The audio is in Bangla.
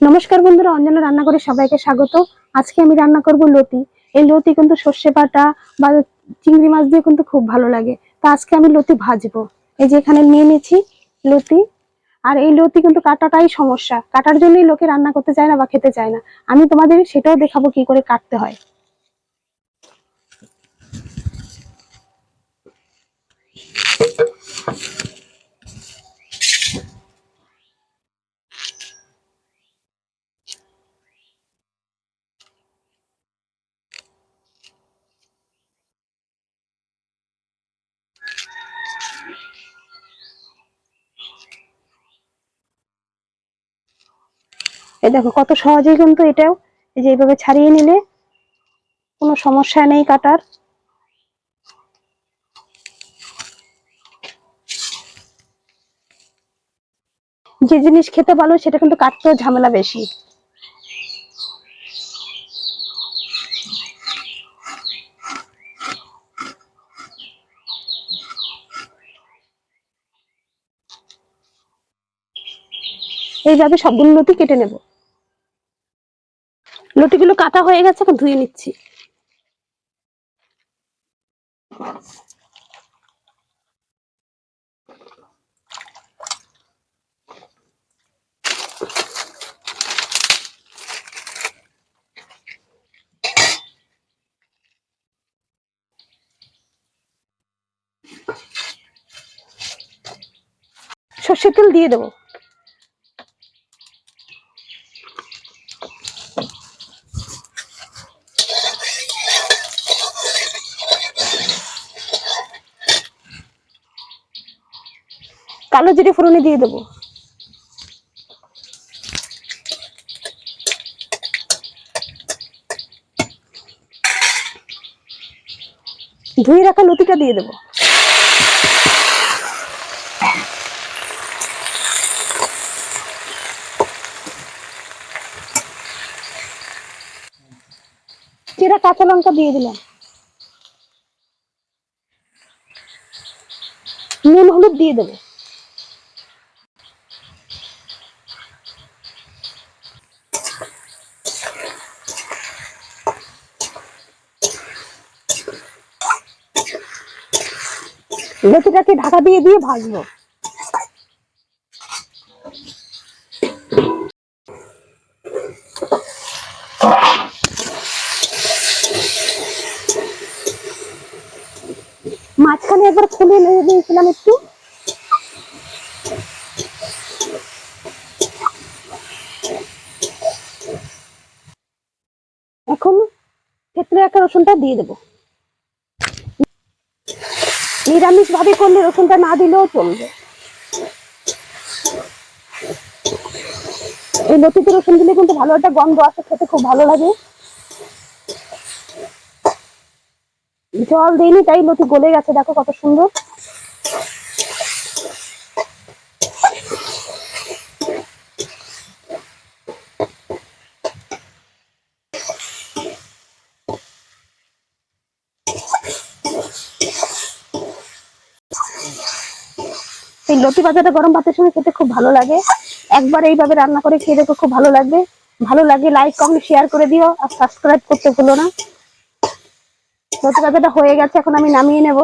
নমস্কার বন্ধুরা, অঞ্জনা রান্না করে সবাইকে স্বাগত। আজকে আমি রান্না করব লতি। এই লতি কিন্তু সর্ষে বাটা বা চিংড়ি মাছ দিয়ে কিন্তু খুব ভালো লাগে। তা আজকে আমি লতি ভাজবো। এই যে এখানে নিয়ে নিয়েছি লতি। আর এই লতি কিন্তু কাটাটাই সমস্যা। কাটার জন্যই লোকে রান্না করতে চায় না বা খেতে চায় না। আমি তোমাদের সেটাও দেখাবো কি করে কাটতে হয়। এই দেখো কত সহজেই কিন্তু এটাও এই যে এইভাবে ছাড়িয়ে নিলে কোনো সমস্যা নেই কাটার। যে জিনিস খেতে ভালো সেটা কিন্তু কাটতেও ঝামেলা বেশি। এইভাবে সবগুলো কেটে নেব। লতিগুলো কাটা হয়ে গেছে এখন ধুয়ে নিচ্ছি। সর্ষের তেল দিয়ে দেবো। কালো জিরে ফোড়নে দিয়ে দেবো। ধুয়ে রাখা লতিটা দিয়ে দেবো। চেরা কাঁচা লঙ্কা দিয়ে দিলাম। নুন হলুদ দিয়ে দেবো। লতিটাকে ঢাকা দিয়ে দিয়ে ভাজবো। মাঝখানে একবার খুলে দিয়েছিলাম একটু। এখন ক্ষেত্রে একটা রসুনটা দিয়ে দেবো। নিরামিষ ভাবে করলে রসুনটা না দিলেও চলবে। এই লতিতে রসুন দিলে কিন্তু ভালো একটা গন্ধ আসে, খেতে খুব ভালো লাগে। জল দিইনি, তাই লতি গলে গেছে, দেখো কত সুন্দর। এই লতি ভাজাটা গরম ভাতের সঙ্গে খেতে খুব ভালো লাগে। একবার এইভাবে রান্না করে খেয়ে দেখো, খুব ভালো লাগবে। ভালো লাগে লাইক কমেন্ট শেয়ার করে দিও আর সাবস্ক্রাইব করতে ভুলো না। লতি ভাজাটা হয়ে গেছে, এখন আমি নামিয়ে নেব।